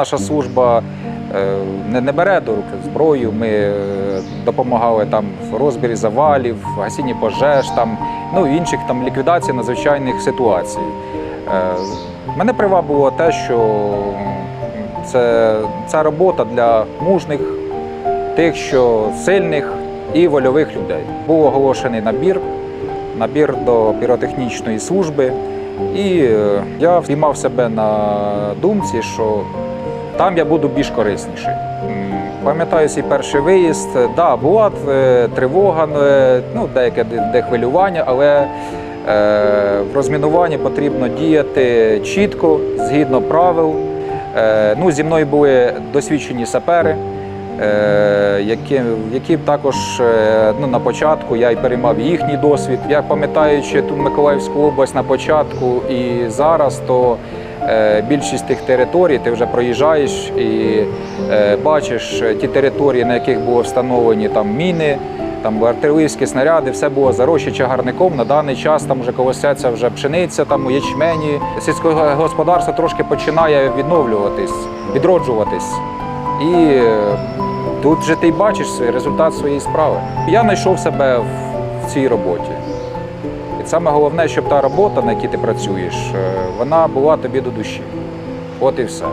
Наша служба е, не, бере до рук зброю. Ми е, допомагали там в розбірі завалів, гасінні пожеж, там, ну інших там ліквідації надзвичайних ситуацій. Е, Мене привабило те, що це, це робота для мужних, тих, що сильних і вольових людей. Був оголошений набір, набір до піротехнічної служби. І я впіймав себе на думці, що там я буду більш корисніший. Пам'ятаю свій перший виїзд. Да, була е, тривога, е, ну, деяке де- хвилювання, але е, в розмінуванні потрібно діяти чітко, згідно правил. Ну, зі мною були досвідчені сапери, які, які також ну, на початку я й переймав їхній досвід. Я пам'ятаючи ту Миколаївську область на початку і зараз, то більшість тих територій ти вже проїжджаєш і е, бачиш ті території, на яких були встановлені там міни. Там артилерійські снаряди, все було зарощі чагарником. На даний час там вже колосяться вже пшениця, там ячмені. Сільське господарство трошки починає відновлюватись, відроджуватись. І е, тут же ти бачиш результат своєї справи. Я знайшов себе в цій роботі. Саме головне, щоб та робота, на якій ти працюєш, е, вона була тобі до душі. От і все.